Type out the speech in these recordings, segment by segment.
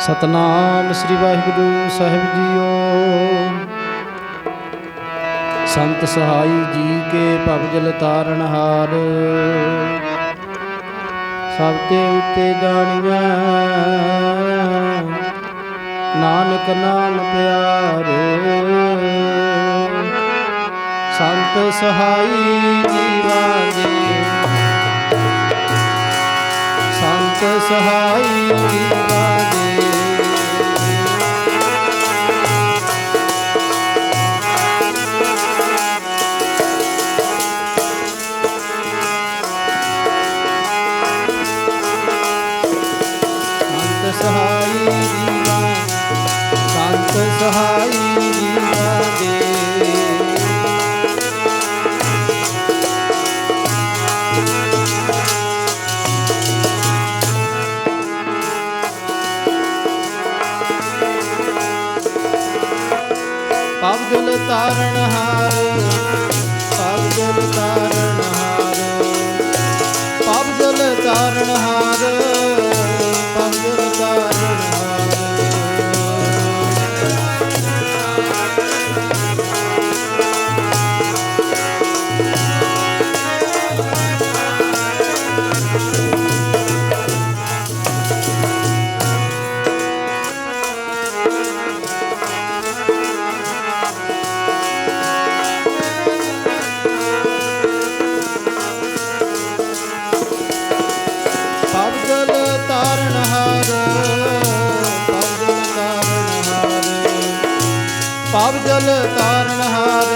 ਸਤਨਾਮ ਸ੍ਰੀ ਵਾਹਿਗੁਰੂ ਸਾਹਿਬ ਜੀਓ। ਸੰਤ ਸਹਾਈ ਜੀ ਕੇ ਭਵ ਜਲ ਤਾਰਨ ਹਾਰ। ਸਭ ਤੇ ਉਤੇ ਜਾਣੀਐ, ਨਾਨਕ ਨਾਮ ਪਿਆਰੇ। ਸੰਤ ਸਹਾਈ ਜੀਵਾਂ ਦੇ ਸੰਤ ਸਹਾਈ ਆਪ ਤਾਰਨ ਹਾਰ ਪਵਜਲ ਤਾਰਨ ਪਵ ਜਲ ਤਾਰਨ ਹਾਰ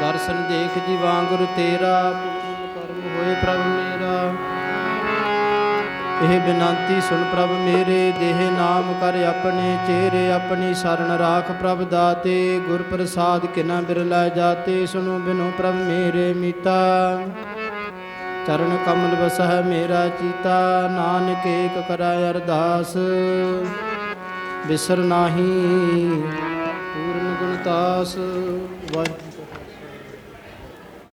ਦਰਸ਼ਨ ਦੇਖ ਜੀ ਵਾਂਗੁਰ ਤੇਰਾ ਪੂਰਨ ਕਰਮ ਹੋਏ ਪ੍ਰਭ ਮੇਰਾ। ਇਹ ਬਿਨੰਤੀ ਸੁਣ ਪ੍ਰਭ ਮੇਰੇ, ਦੇਹ ਨਾਮ ਕਰ ਆਪਣੇ ਚਿਹਰੇ ਆਪਣੀ ਸ਼ਰਨ ਰਾਖ ਪ੍ਰਭ ਦਾਤੇ। ਗੁਰ ਪ੍ਰਸਾਦ ਕਿਨਾ ਬਿਰਲਾ ਜਾਤੇ ਸੁਨੋ ਬਿਨੋ ਪ੍ਰਭ ਮੇਰੇ ਮੀਤਾ। ਚਰਨ ਕਮਲ ਵਸਹਿ ਮੇਰਾ ਚੀਤਾ, ਨਾਨਕ ਏਕ ਕਰਾਇ ਅਰਦਾਸ। ਬਿਸਰ ਨਾਹੀ, ਪੂਰਨ ਗੁਣਤਾਸ ਵਾਹਿ